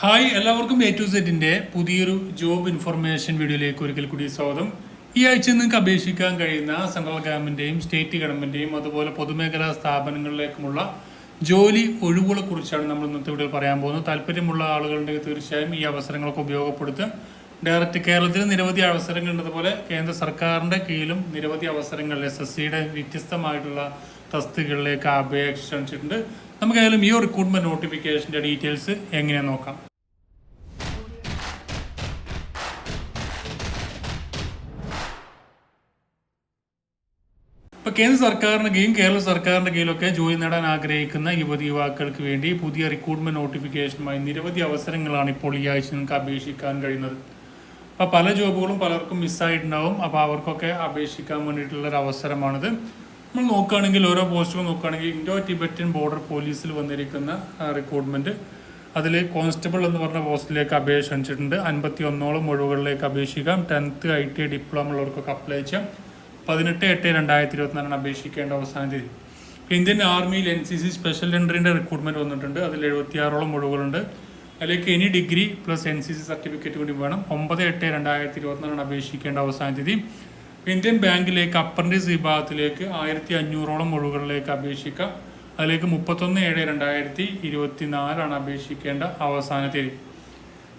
Hi എല്ലാവർക്കും A to സെറ്റിന്റെ പുതിയൊരു ജോബ് ഇൻഫർമേഷൻ വീഡിയോയിലേക്ക് ഒരിക്കൽ കൂടി സ്വാഗതം. ഈ ആഴ്ച നിങ്ങൾക്ക് അപേക്ഷിക്കാൻ കഴിയുന്ന സെൻട്രൽ ഗവൺമെന്റിന്റെയും സ്റ്റേറ്റ് ഗവൺമെന്റിന്റെയും അതുപോലെ പൊതുമേഖലാ സ്ഥാപനങ്ങളിലേക്കുമുള്ള ജോലി ഒഴിവുകളെ കുറിച്ചാണ് നമ്മൾ ഇന്നത്തെ വീഡിയോ പറയാൻ പോകുന്നത്. താല്പര്യമുള്ള ആളുകളുണ്ടെങ്കിൽ തീർച്ചയായും ഈ അവസരങ്ങളൊക്കെ ഉപയോഗപ്പെടുത്തുക. ഡയറക്റ്റ് കേരളത്തിൽ നിരവധി അവസരങ്ങളുണ്ട് അതുപോലെ കേന്ദ്ര സർക്കാരിന്റെ കീഴിലും നിരവധി അവസരങ്ങൾ എസ് എസ് സിയുടെ വ്യത്യസ്തമായിട്ടുള്ള തസ്തികളിലേക്ക് അപേക്ഷിച്ചിട്ടുണ്ട് നമുക്കായാലും ഈ റിക്രൂട്ട്മെന്റ് നോട്ടിഫിക്കേഷന്റെ ഡീറ്റെയിൽസ് എങ്ങനെ നോക്കാം. കേന്ദ്ര സർക്കാരിന്റെ കീഴും കേരള സർക്കാരിന്റെ കീഴിലൊക്കെ ജോലി നേടാൻ ആഗ്രഹിക്കുന്ന യുവതി യുവാക്കൾക്ക് വേണ്ടി പുതിയ റിക്രൂട്ട്മെന്റ് നോട്ടിഫിക്കേഷനുമായി നിരവധി അവസരങ്ങളാണ് ഇപ്പോൾ ഈ ആഴ്ച നിങ്ങൾക്ക് അപേക്ഷിക്കാൻ കഴിയുന്നത്. അപ്പൊ പല ജോബുകളും പലർക്കും മിസ്സായിട്ടുണ്ടാവും. അപ്പോൾ അവർക്കൊക്കെ അപേക്ഷിക്കാൻ വേണ്ടിയിട്ടുള്ള ഒരു അവസരമാണിത്. നമ്മൾ നോക്കുകയാണെങ്കിൽ ഓരോ പോസ്റ്റുകൾ നോക്കുകയാണെങ്കിൽ ഇൻഡോ ടിബറ്റൻ ബോർഡർ പോലീസിൽ വന്നിരിക്കുന്ന റിക്രൂട്ട്മെന്റ് അതിൽ കോൺസ്റ്റബിൾ എന്ന് പറഞ്ഞ പോസ്റ്റിലേക്ക് അപേക്ഷ ക്ഷണിച്ചിട്ടുണ്ട് അൻപത്തി ഒന്നോളം ഒഴിവുകളിലേക്ക് അപേക്ഷിക്കാം. ടെൻത്ത് ഐ ടി ഡിപ്ലോമ ഉള്ളവർക്കൊക്കെ അപ്ലൈ ചെയ്യാം. പതിനെട്ട് എട്ട് രണ്ടായിരത്തി ഇരുപത്തിനാലാണ് അപേക്ഷിക്കേണ്ട അവസാന തീയതി. ഇന്ത്യൻ ആർമിയിൽ എൻ സി സി സ്പെഷ്യൽ എൻട്രീന്റെ റിക്രൂട്ട്മെന്റ് വന്നിട്ടുണ്ട്. അതിൽ എഴുപത്തിയാറോളം ഒഴിവുകളുണ്ട്. അതിലേക്ക് any degree plus N C C certificate കൂടി വേണം. ഒമ്പത് എട്ട് രണ്ടായിരത്തി ഇരുപത്തിനാലാണ് അപേക്ഷിക്കേണ്ട അവസാന തീയതി. ഇന്ത്യൻ ബാങ്കിലേക്ക് അപ്രന്റീസ് വിഭാഗത്തിലേക്ക് ആയിരത്തി അഞ്ഞൂറോളം ഒഴിവുകളിലേക്ക് അപേക്ഷിക്കാം. അതിലേക്ക് മുപ്പത്തൊന്ന് ഏഴ് രണ്ടായിരത്തി ഇരുപത്തി നാലാണ് അപേക്ഷിക്കേണ്ട അവസാന തീയതി.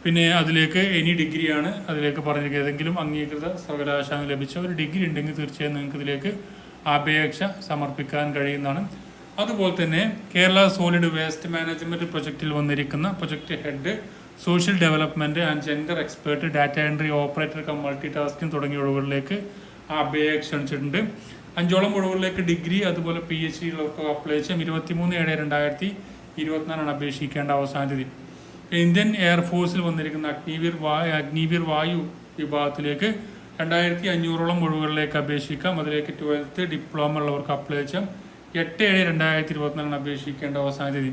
പിന്നെ അതിലേക്ക് എനി ഡിഗ്രിയാണ് അതിലേക്ക് പറഞ്ഞത് ഏതെങ്കിലും അംഗീകൃത സർവകലാശാല ലഭിച്ച ഒരു ഡിഗ്രി ഉണ്ടെങ്കിൽ തീർച്ചയായും നിങ്ങൾക്ക് ഇതിലേക്ക് അപേക്ഷ സമർപ്പിക്കാൻ കഴിയുന്നതാണ്. അതുപോലെ തന്നെ കേരള സോളിഡ് വേസ്റ്റ് മാനേജ്മെന്റ് പ്രൊജക്റ്റിൽ വന്നിരിക്കുന്ന project head social development and gender expert data entry operator cum multi tasking തുടങ്ങിയ ഒഴിവുകളിലേക്ക് അപേക്ഷ ക്ഷണിച്ചിട്ടുണ്ട് അഞ്ചോളം ഒഴിവുകളിലേക്ക് ഡിഗ്രി അതുപോലെ പി എച്ച് ഡികൾക്ക് അപ്ലൈ ചെയ്യാം. ഇരുപത്തിമൂന്ന് ഏഴ് രണ്ടായിരത്തി ഇരുപത്തിനാലാണ് അപേക്ഷിക്കേണ്ട അവസാന തീയതി. ഇന്ത്യൻ എയർഫോഴ്സിൽ വന്നിരിക്കുന്ന അഗ്നിവീർ വായു അഗ്നിവീർ വായു വിഭാഗത്തിലേക്ക് രണ്ടായിരത്തി അഞ്ഞൂറോളം ഒഴിവുകളിലേക്ക് അപേക്ഷിക്കാം. അതിലേക്ക് ട്വൽത്ത് ഡിപ്ലോമ ഉള്ളവർക്ക് അപ്ലൈ ചെയ്യാം. എട്ട് ഏഴ് രണ്ടായിരത്തി ഇരുപത്തിനാലിന് അപേക്ഷിക്കേണ്ട അവസാന തീയതി.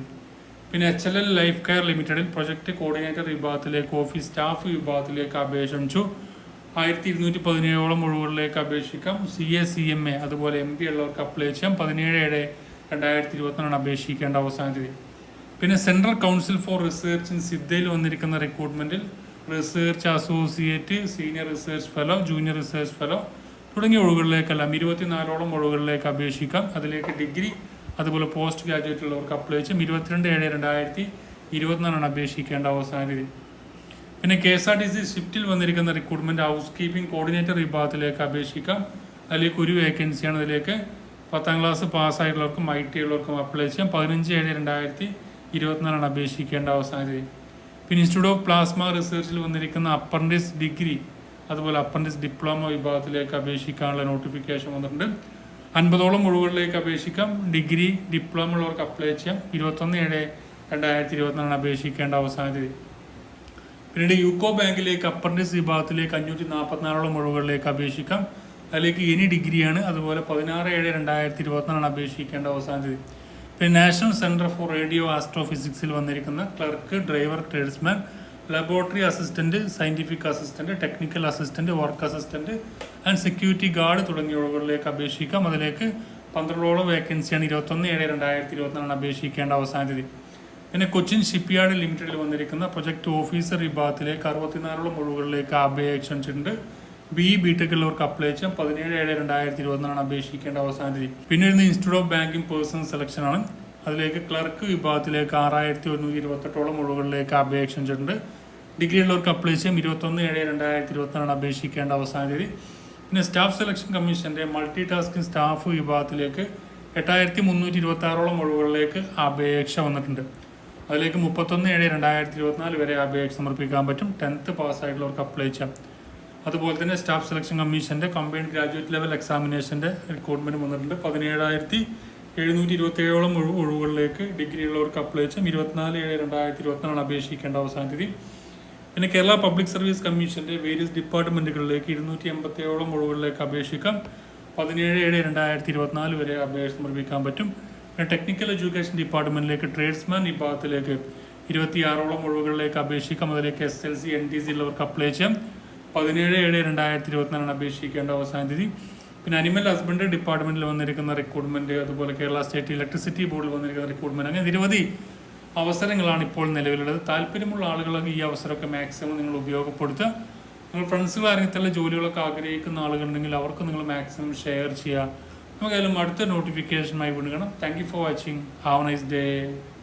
പിന്നെ H L L life care ലിമിറ്റഡിൽ പ്രൊജക്ട് കോർഡിനേറ്റർ വിഭാഗത്തിലേക്ക് ഓഫീസ് സ്റ്റാഫ് വിഭാഗത്തിലേക്ക് അപേക്ഷ ക്ഷണിച്ചു ആയിരത്തി ഇരുന്നൂറ്റി പതിനേഴോളം ഒഴിവുകളിലേക്ക് അപേക്ഷിക്കാം. C A C M A അതുപോലെ എം പി ഉള്ളവർക്ക് അപ്ലൈ ചെയ്യാം. പതിനേഴ് ഏഴ് രണ്ടായിരത്തി ഇരുപത്തിനാലാണ് അപേക്ഷിക്കേണ്ട അവസാന തീയതി. പിന്നെ central council for research in സിദ്ധയിൽ വന്നിരിക്കുന്ന റിക്രൂട്ട്മെന്റിൽ research associate senior research fellow junior research fellow തുടങ്ങിയ ഒഴിവുകളിലേക്കെല്ലാം ഇരുപത്തിനാലോളം ഒഴിവുകളിലേക്ക് അപേക്ഷിക്കാം. അതിലേക്ക് ഡിഗ്രി അതുപോലെ പോസ്റ്റ് ഗ്രാജുവേറ്റ് ഉള്ളവർക്ക് അപ്ലൈ ചെയ്യും. ഇരുപത്തിരണ്ട് ഏഴ് രണ്ടായിരത്തി ഇരുപത്തിനാലാണ് അപേക്ഷിക്കേണ്ട അവസാന തീയതി പിന്നെ K S R T C ഷിഫ്റ്റിൽ വന്നിരിക്കുന്ന റിക്രൂട്ട്മെന്റ് ഹൗസ് കീപ്പിംഗ് കോർഡിനേറ്റർ വിഭാഗത്തിലേക്ക് അപേക്ഷിക്കാം. അതിലേക്ക് ഒരു വേക്കൻസിയാണ് അതിലേക്ക് പത്താം ക്ലാസ് പാസ്സായിട്ടുള്ളവർക്കും ഐ ടി ഉള്ളവർക്കും അപ്ലൈ ചെയ്യാം. പതിനഞ്ച് ഏഴ് രണ്ടായിരത്തി ഇരുപത്തിനാലാണ് അപേക്ഷിക്കേണ്ട അവസാന തീയതി പിന്നെ ഇൻസ്റ്റിറ്റ്യൂട്ട് ഓഫ് പ്ലാസ്മ റിസർച്ചിൽ വന്നിരിക്കുന്ന അപ്രന്റീസ് ഡിഗ്രി അതുപോലെ അപ്രന്റീസ് ഡിപ്ലോമ വിഭാഗത്തിലേക്ക് അപേക്ഷിക്കാനുള്ള നോട്ടിഫിക്കേഷൻ വന്നിട്ടുണ്ട്. അൻപതോളം ഒഴിവുകളിലേക്ക് അപേക്ഷിക്കാം. ഡിഗ്രി ഡിപ്ലോമ ഉള്ളവർക്ക് അപ്ലൈ ചെയ്യാം. ഇരുപത്തൊന്ന് ഏഴ് രണ്ടായിരത്തി ഇരുപത്തിനാലാണ് അപേക്ഷിക്കേണ്ട അവസാന തീയതി പിന്നീട് യൂക്കോ ബാങ്കിലേക്ക് അപ്രന്റീസ് വിഭാഗത്തിലേക്ക് അഞ്ഞൂറ്റി നാൽപ്പത്തിനാലോളം ഒഴിവുകളിലേക്ക് അപേക്ഷിക്കാം. അതിലേക്ക് എനി ഡിഗ്രിയാണ് അതുപോലെ പതിനാറ് ഏഴ് രണ്ടായിരത്തി ഇരുപത്തിനാലാണ് അപേക്ഷിക്കേണ്ട അവസാന തീയതി പിന്നെ നാഷണൽ സെന്റർ ഫോർ റേഡിയോ ആസ്ട്രോഫിസിക്സിൽ വന്നിരിക്കുന്ന clerk driver tradesman laboratory assistant scientific assistant technical assistant work assistant and security guard തുടങ്ങിയ ഒഴിവുകളിലേക്ക് അപേക്ഷിക്കാം. അതിലേക്ക് പന്ത്രണ്ടോളം വേക്കൻസിയാണ് ഇരുപത്തൊന്ന് ഏഴ് രണ്ടായിരത്തി ഇരുപത്തിനാലാണ് അപേക്ഷിക്കേണ്ട അവസാന തീയതി. പിന്നെ കൊച്ചിൻ ഷിപ്പ്യാർഡ് ലിമിറ്റഡിൽ വന്നിരിക്കുന്ന പ്രൊജക്ട് ഓഫീസർ വിഭാഗത്തിലേക്ക് അറുപത്തിനാലോളം ഒഴിവുകളിലേക്ക് അപേക്ഷിച്ചിട്ടുണ്ട്. ബി ബി ടെക് ഉള്ളവർക്ക് അപ്ലൈ ചെയ്യാം. പതിനേഴ് ഏഴ് രണ്ടായിരത്തി ഇരുപത്തിനാണ് അപേക്ഷിക്കേണ്ട അവസാന തീയതി. പിന്നെ വരുന്ന institute of banking person selection ആണ്. അതിലേക്ക് ക്ലർക്ക് വിഭാഗത്തിലേക്ക് ആറായിരത്തി ഒരുന്നൂറ്റി ഇരുപത്തെട്ടോളം ഒഴിവുകളിലേക്ക് അപേക്ഷ ഡിഗ്രി ഉള്ളവർക്ക് അപ്ലൈ ചെയ്യാം. ഇരുപത്തൊന്ന് ഏഴ് രണ്ടായിരത്തി ഇരുപത്തിനാണ് അപേക്ഷിക്കേണ്ട അവസാന തീയതി. പിന്നെ സ്റ്റാഫ് സെലക്ഷൻ കമ്മീഷന്റെ മൾട്ടി ടാസ്കിംഗ് സ്റ്റാഫ് വിഭാഗത്തിലേക്ക് എട്ടായിരത്തി മുന്നൂറ്റി ഇരുപത്തി ആറോളം ഒഴിവുകളിലേക്ക് അപേക്ഷ വന്നിട്ടുണ്ട്. അതിലേക്ക് മുപ്പത്തൊന്ന് ഏഴ് രണ്ടായിരത്തി ഇരുപത്തിനാല് വരെ അപേക്ഷ സമർപ്പിക്കാൻ പറ്റും. ടെൻത്ത് പാസ്സായിട്ടുള്ളവർക്ക് അപ്ലൈ ചെയ്യാം. അതുപോലെ തന്നെ സ്റ്റാഫ് സെലക്ഷൻ കമ്മീഷന്റെ കമ്പൈൻഡ് ഗ്രാജുവേറ്റ് ലെവൽ എക്സാമിനേഷന്റെ റിക്രൂട്ട്മെന്റ് വന്നിട്ടുണ്ട്. പതിനേഴായിരത്തി എഴുന്നൂറ്റി ഇരുപത്തേഴോളം ഒഴിവ് ഒഴിവുകളിലേക്ക് ഡിഗ്രി ഉള്ളവർക്ക് അപ്ലൈ ചെയ്യാം. ഇരുപത്തിനാല് ഏഴ് രണ്ടായിരത്തി ഇരുപത്തിനാലാണ് അപേക്ഷിക്കേണ്ട അവസാന തീയതി പിന്നെ കേരള പബ്ലിക് സർവീസ് കമ്മീഷന്റെ വേരിയസ് ഡിപ്പാർട്ട്മെന്റുകളിലേക്ക് ഇരുന്നൂറ്റി എൺപത്തേഴോളം ഒഴിവുകളിലേക്ക് അപേക്ഷിക്കാം. പതിനേഴ് ഏഴ് രണ്ടായിരത്തി ഇരുപത്തിനാല് വരെ അപേക്ഷ സമർപ്പിക്കാൻ പറ്റും. പിന്നെ ടെക്നിക്കൽ എഡ്യൂക്കേഷൻ ഡിപ്പാർട്ട്മെന്റിലേക്ക് ട്രേഡ്സ്മാൻ വിഭാഗത്തിലേക്ക് ഇരുപത്തിയാറോളം ഒഴിവുകളിലേക്ക് അപേക്ഷിക്കാം. അതിലേക്ക് S L C N T C ഉള്ളവർക്ക് അപ്ലൈ ചെയ്യാം. പതിനേഴ് ഏഴ് രണ്ടായിരത്തി ഇരുപത്തിനാലാണ് അപേക്ഷിക്കേണ്ട അവസാന തീയതി പിന്നെ അനിമൽ ഹസ്ബൻഡറി ഡിപ്പാർട്ട്മെന്റിൽ വന്നിരിക്കുന്ന റിക്രൂട്ട്മെന്റ് അതുപോലെ കേരള സ്റ്റേറ്റ് ഇലക്ട്രിസിറ്റി ബോർഡിൽ വന്നിരിക്കുന്ന റിക്രൂട്ട്മെന്റ് അങ്ങനെ നിരവധി അവസരങ്ങളാണ് ഇപ്പോൾ നിലവിലുള്ളത്. താല്പര്യമുള്ള ആളുകളൊക്കെ ഈ അവസരമൊക്കെ മാക്സിമം നിങ്ങൾ ഉപയോഗപ്പെടുത്തുക. നിങ്ങൾ ഫ്രണ്ട്സുകൾ ഇത്തരം ജോലികളൊക്കെ ആഗ്രഹിക്കുന്ന ആളുകളുണ്ടെങ്കിൽ അവർക്ക് നിങ്ങൾ മാക്സിമം ഷെയർ ചെയ്യുക. നമുക്കായാലും അടുത്ത നോട്ടിഫിക്കേഷനുമായി വീണ്ടും thank you for watching have nice day